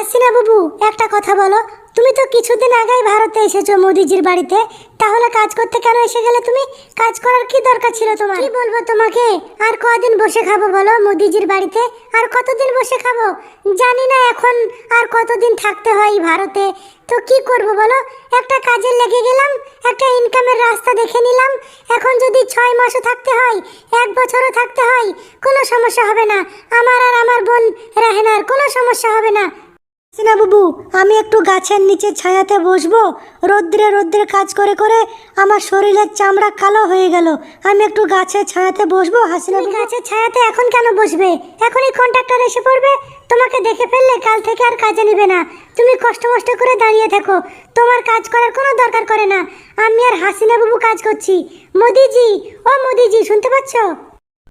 হাসিনা বাবু। একটা কথা বলো, তুমি তো কিছুদিন আগেই ভারতে এসেছ মোদিজির বাড়িতে। তাহলে কাজ করতে কেন এসে গেলে তুমি? কাজ করার কি দরকার ছিল তোমার? কি বলব তোমাকে? আর কদিন বসে খাব বলো মোদিজির বাড়িতে? আর কতদিন বসে খাব? জানি না এখন আর কতদিন থাকতে হয় ভারতে। তো কি করব বলো? একটা কাজে লেগে গেলাম, একটা ইনকামের রাস্তা দেখে নিলাম। এখন যদি ছয় মাসও থাকতে হয়, এক বছরও থাকতে হয়, কোনো সমস্যা হবে না। আমার আর আমার বোন রাহেনার কোনো সমস্যা হবে না। হাসিনা বাবু আমি একটু গাছের নিচে ছায়াতে বসবো। রোদ্রে রোদ্রে কাজ করে করে আমার শরীরের চামড়া কালো হয়ে গেল। আমি একটু গাছের ছায়াতে বসবো হাসিনা বাবু। গাছের ছায়াতে এখন কেন বসবে? এখনই কন্ট্রাক্টর এসে পড়বে। তোমাকে দেখে ফেললে কাল থেকে আর কাজে নিবে না। তুমি কষ্ট মষ্ট করে দাঁড়িয়ে থাকো। তোমার কাজ করার কোনো দরকার করে না। আমি আর হাসিনা বাবু কাজ করছি। মোদিজি ও মোদিজি শুনতে পাচ্ছ?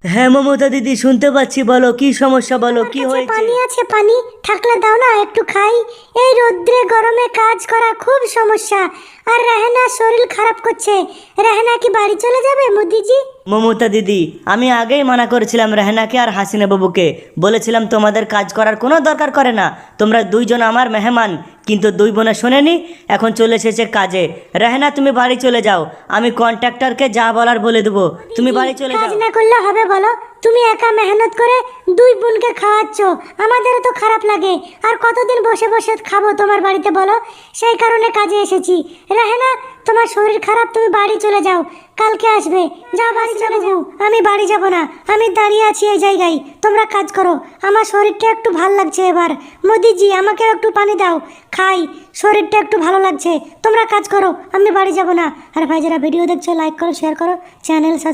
হ্যাঁ মমতা দিদি শুনতে পাচ্ছি বলো কি সমস্যা বলো কি হয়েছে? পানি আছে পানি। থাকলে দাও না একটু খাই। এই রোদ্রে গরমে কাজ করা খুব সমস্যা। আর রেহানা শরীর খারাপ করছে। রেহেনা কি বাড়ি চলে যাবে মোদিজি? মমতা দিদি, আমি আগেই মানা করেছিলাম রেহনাকে আর হাসিনা বাবুকে। বলেছিলাম, তোমাদের কাজ করার কোনো দরকার করে না। তোমরা দুইজন আমার মেহমান, কিন্তু দুই বোনে শোনেনি, এখন চলে এসেছে কাজে। রেহনা, তুমি বাড়ি চলে যাও। আমি কন্ট্রাক্টরকে যা বলার বলে দেবো। তুমি বাড়ি চলে যাও। না করলে হবে বলো? তুমি একা মেহনত করে দুই বোনকে খাওয়াচ্ছ। আমাদেরও তো খারাপ লাগে। আর কতদিন বসে বসে খাব তোমার বাড়িতে বলো? সেই কারণে কাজে এসেছি। রেহেনা তোমার শরীর খারাপ, তুমি বাড়ি চলে যাও। কালকে আসবে। যা বাড়ি চলে যাও। আমি বাড়ি যাব না। আমি দাঁড়িয়ে আছি এই জায়গায়। তোমরা কাজ করো। আমার শরীরটা একটু ভালো লাগছে এবার। মোদিজি আমাকে একটু পানি দাও। খাই। শরীরটা একটু ভালো লাগছে। তোমরা কাজ করো। আমি বাড়ি যাব না। আর ভাই যারা ভিডিও দেখছ লাইক করো শেয়ার করো। Channel subscribe